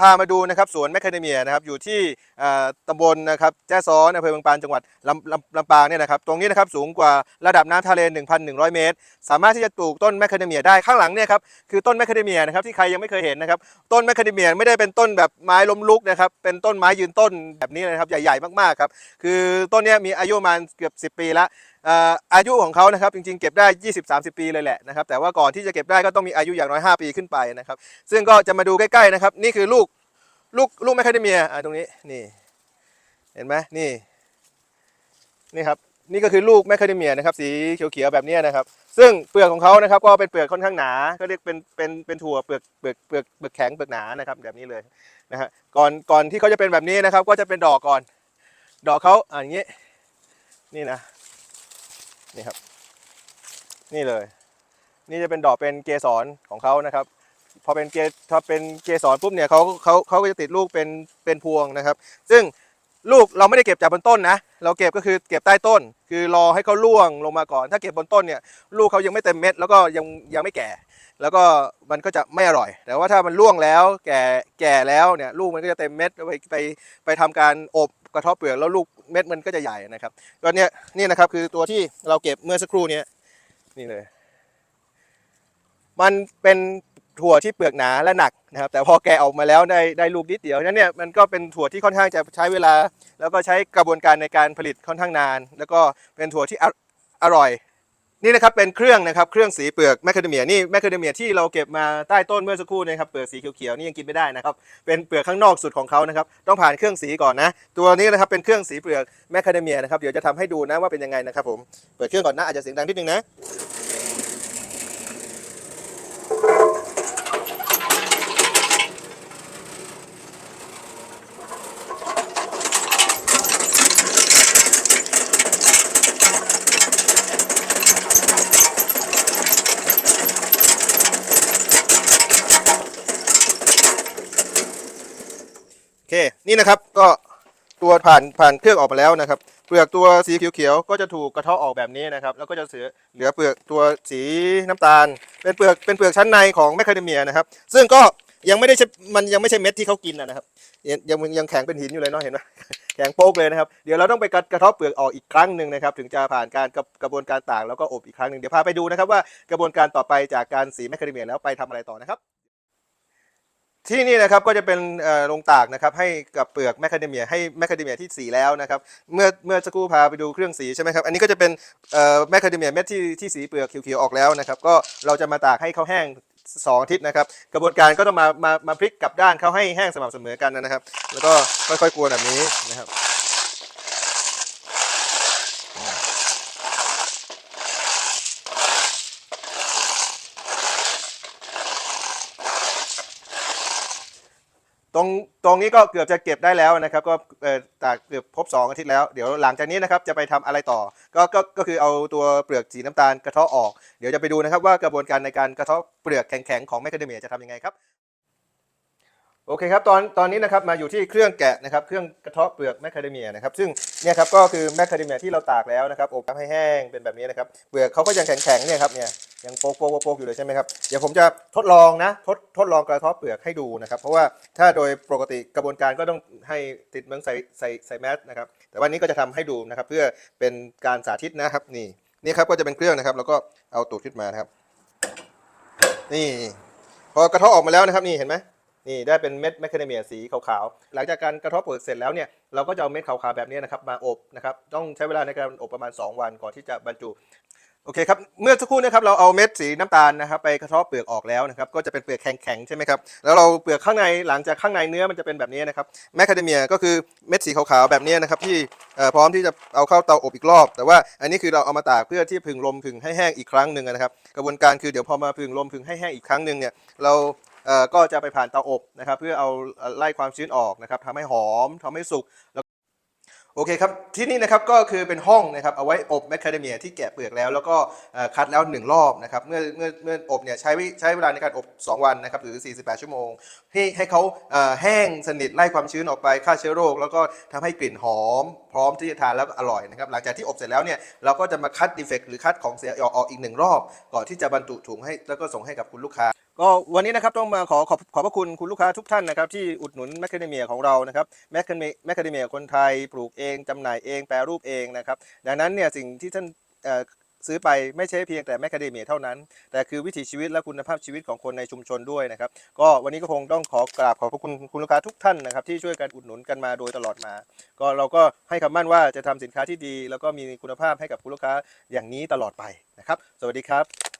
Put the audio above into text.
พามาดูนะครับสวนแมคคาเดเมียนะครับอยู่ที่อ่าตำบลนะครับแจ้ซ้อนอำเภอบางปานจังหวัดลำลำลำปางเนี่ยนะครับตรงนี้นะครับสูงกว่าระดับน้ำทะเล 1,100 เมตร สามารถที่จะปลูกต้นแมคคาเดเมียได้ข้างหลังเนี่ยครับคือต้นแมคคาเดเมียนะครับที่ใครยังไม่เคยเห็นนะครับต้นแมคคาเดเมียไม่ได้เป็นต้นแบบไม้ล้มลุกนะครับเป็นต้นไม้ยืนต้นแบบนี้นะครับใหญ่ๆมากๆครับคือต้นนี้มีอายุประมาณเกือบ 10 ปีละเอายุของเขานะครับจริงๆเก็บได้ 20-30 ปีเลยแหละนะครับแต่ว่าก่อนที่จะเก็บได้ก็ต้องมีอายุอย่างน้อย 5 ปีขึ้นไปนะครับซึ่งก็จะมาดูใกล้ๆนะครับนี่คือลูกลูกลูกแมคคาเดเมียอ่าตรงนี้นี่เห็นไหมนี่นี่ครับนี่ก็คือลูกแมคคาเดเมียนะครับสีเขียวๆแบบนี้นะครับ ซึ่งเปลือกของเขานะครับก็เป็นเปลือกค่อนข้างหนาก็เรียกเป็นเป็นเป็นถั่วเปลือกเปลือกเปลือกเปลือกแข็งเปลือกหนานะครับแบบนี้เลยนะฮะก่อนก่อนที่เขาจะเป็นแบบนี้นะครับ ก็จะเป็นดอกก่อน ดอกเขาอ่าอย่างนี้นี่นะ นี่ครับ นี่เลย นี่จะเป็นดอกเป็นเกสรของเขานะครับ พอเป็นเกพอเป็นเกสรปุ๊บเนี่ยเขาเขาเขาก็จะติดลูกเป็นเป็นพวงนะครับ ซึ่งลูกเราไม่ได้เก็บจากบนต้นนะ เราเก็บก็คือเก็บใต้ต้น คือรอให้เขาร่วงลงมาก่อน ถ้าเก็บบนต้นเนี่ยลูกเขายังไม่เต็มเม็ดแล้วก็ยังยังไม่แก่ แล้วก็มันก็จะไม่อร่อย แต่ว่าถ้ามันร่วงแล้วแก่แก่แล้วเนี่ยลูกมันก็จะเต็มเม็ดไปไปไปทำการอบกระทบเปลือกแล้วลูก เม็ดมันก็จะใหญ่นะครับก็เนี่ยนี่นะครับคือตัวที่เราเก็บเมื่อสักครู่นี้นี่เลย มันเป็นถั่วที่เปลือกหนาและหนักนะครับ แต่พอแกะออกมาแล้วได้ได้ลูกนิดเดียวนั้นเนี่ยมันก็เป็นถั่วที่ค่อนข้างจะใช้เวลา แล้วก็ใช้กระบวนการในการผลิตค่อนข้างนาน แล้วก็เป็นถั่วที่อร่อย นี่นะครับเป็นเครื่องนะครับเครื่องสีเปลือกแมคคาเดเมียนี่แมคคาเดเมียที่เราเก็บมาใต้ต้นเมื่อสักครู่นะครับเปลือกสีเขียวๆนี่ยังกินไม่ได้นะครับเป็นเปลือกข้างนอกสุดของเขานะครับต้องผ่านเครื่องสีก่อนนะตัวนี้นะครับเป็นเครื่องสีเปลือกแมคคาเดเมียนะครับเดี๋ยวจะทำให้ดูนะว่าเป็นยังไงนะครับผมเปิดเครื่องก่อนนะอาจจะเสียงดังนิดนึงนะ อเคนี่นะครับก็ตัวผ่านผ่านเครื่องออกมาแล้วนะครับ เปลือกตัวสีเขียวๆก็จะถูกกระเทาะออกแบบนี้นะครับ แล้วก็จะเสือเหลือเปลือกตัวสีน้ำตาล เป็นเปลือกเป็นเปลือกชั้นในของแมคคาเดเมียนะครับ ซึ่งก็ยังไม่ได้ใช่มันยังไม่ใช่เม็ดที่เขากินนะครับ ยังยังแข็งเป็นหินอยู่เลยเนาะเห็นไหมแข็งโป๊กเลยนะครับ เดี๋ยวเราต้องไปกระกระเทาะเปลือกออกอีกครั้งหนึ่งนะครับ ถึงจะผ่านการกระกระบวนการต่ากแล้วก็อบอีกครั้งหนึ่งเดี๋ยวพาไปดูนะครับว่ากระบวนการต่อไปจากการสีแมคคาเดเมียแล้วไปทำอะไรต่อนะครับ ที่นี่นะครับก็จะเป็นโรงตากนะครับให้กับเปลือกแมคคาเดเมียให้แมคคาเดเมียที่สีแล้วนะครับเมื่อเมื่อสักครู่พาไปดูเครื่องสีใช่ไหมครับอันนี้ก็จะเป็นแมคคาเดเมียเม็ดที่ที่สีเปลือกเขียวๆออกแล้วนะครับก็เราจะมาตากให้เขาแห้งสองอาทิตย์นะครับกระบวนการก็ต้องมามามาพลิกกลับด้านเขาให้แห้งสม่ำเสมอกันนะครับ แล้วก็ค่อยๆกวนแบบนี้นะครับ ตรงตรงนี้ก็เกือบจะเก็บได้แล้วนะครับ ก็เอ่อตากเกือบครบ2อาทิตย์แล้วเดี๋ยวหลังจากนี้นะครับจะไปทำอะไรต่อก็ก็ก็คือเอาตัวเปลือกสีน้ำตาลกระเทาะออก เดี๋ยวจะไปดูนะครับว่ากระบวนการในการกระเทาะเปลือกแข็งๆของแมคคาเดเมียจะทำยังไงครับโอเคครับตอนตอนนี้นะครับมาอยู่ที่เครื่องแกะนะครับเครื่องกระเทาะเปลือกแมคคาเดเมียนะครับซึ่งเนี่ยครับก็คือแมคคาเดเมียที่เราตากแล้วนะครับอบให้แห้งเป็นแบบนี้นะครับเปลือกเขาก็ยังแข็งๆเนี่ยครับเนี่ย ยังโป๊กโป๊กโป๊กอยู่เลยใช่ไหมครับเดี๋ยวผมจะทดลองนะทดทดลองกระเทาะเปลือกให้ดูนะครับ เพราะว่าถ้าโดยปกติกระบวนการก็ต้องให้ติดเมืองใส่ใส่ใส่แมสนะครับแต่วันนี้ก็จะทำให้ดูนะครับ เพื่อเป็นการสาธิตนะครับนี่นี่ครับก็จะเป็นเครื่องนะครับ แล้วก็เอาตูดขึ้นมานะครับ นี่พอกระเทาะออกมาแล้วนะครับนี่เห็นไหมนี่ได้เป็นเม็ดแมคคาเดเมียสีขาวๆ หลังจากการกระทาะเปลือกเสร็จแล้วเนี่ยเราก็จะเอาเม็ดขาวๆแบบนี้นะครับมาอบนะครับต้องใช้เวลาในการอบประมาณ 2 วันก่อนที่จะบรรจุ โอเคครับเมื่อสักครู่นะครับเราเอาเม็ดสีน้ำตาลนะครับไปกระเทาะเปลือกออกแล้วนะครับก็จะเป็นเปลือกแข็งๆใช่ไหมครับแล้วเราเปลือกข้างในหลังจากข้างในเนื้อมันจะเป็นแบบนี้นะครับแมคคาเดเมียก็คือเม็ดสีขาวๆแบบนี้นะครับที่พร้อมที่จะเอาเข้าเตาอบอีกรอบ แต่ว่าอันนี้คือเราเอามาตากเพื่อที่ผึ่งลมผึ่งให้แห้งอีกครั้งหนึ่งนะครับกระบวนการคือเดี๋ยวพอมาผึ่งลมผึ่งให้แห้งอีกครั้งหนึ่งเนี่ยเราก็จะไปผ่านเตาอบนะครับเพื่อเอาไล่ความชื้นออกนะครับทำให้หอมทำให้สุกแล้ว โอเคครับ ที่นี่นะครับก็คือเป็นห้องนะครับเอาไว้อบแมคคาเดเมียที่แกะเปลือกแล้ว แล้วก็คัดแล้วหนึ่งรอบนะครับเมื่อเมื่อเมื่ออบเนี่ยใช้ใช้เวลาในการอบ 2 วันนะครับหรือ 48 ชั่วโมง ให้ให้เขาแห้งสนิทไล่ความชื้นออกไปฆ่าเชื้อโรค แล้วก็ทำให้กลิ่นหอม พร้อมที่จะทานแล้วอร่อยนะครับหลังจากที่อบเสร็จแล้วเนี่ยเราก็จะมาคัดดีเฟกต์หรือคัดของเสียออกอีกหนึ่งรอบ ก่อนที่จะบรรจุถุงให้แล้วก็ส่งให้กับคุณลูกค้า ก็วันนี้นะครับต้องมาขอขอบขอบพระคุณคุณลูกค้าทุกท่านนะครับที่อุดหนุนแมคคาเดเมียของเรานะครับแมคคาเดแมคคาเดเมียคนไทยปลูกเองจำหน่ายเองแปรรูปเองนะครับดังนั้นเนี่ยสิ่งที่ท่านเอ่อซื้อไปไม่ใช่เพียงแต่แมคคาเดเมียเท่านั้น แต่คือวิถีชีวิตและคุณภาพชีวิตของคนในชุมชนด้วยนะครับก็วันนี้ก็คงต้องขอกราบขอบพระคุณคุณลูกค้าทุกท่านนะครับที่ช่วยกันอุดหนุนกันมาโดยตลอดมา ก็เราก็ให้คำมั่นว่าจะทำสินค้าที่ดี แล้วก็มีคุณภาพให้กับคุณลูกค้าอย่างนี้ตลอดไปนะครับสวัสดีครับ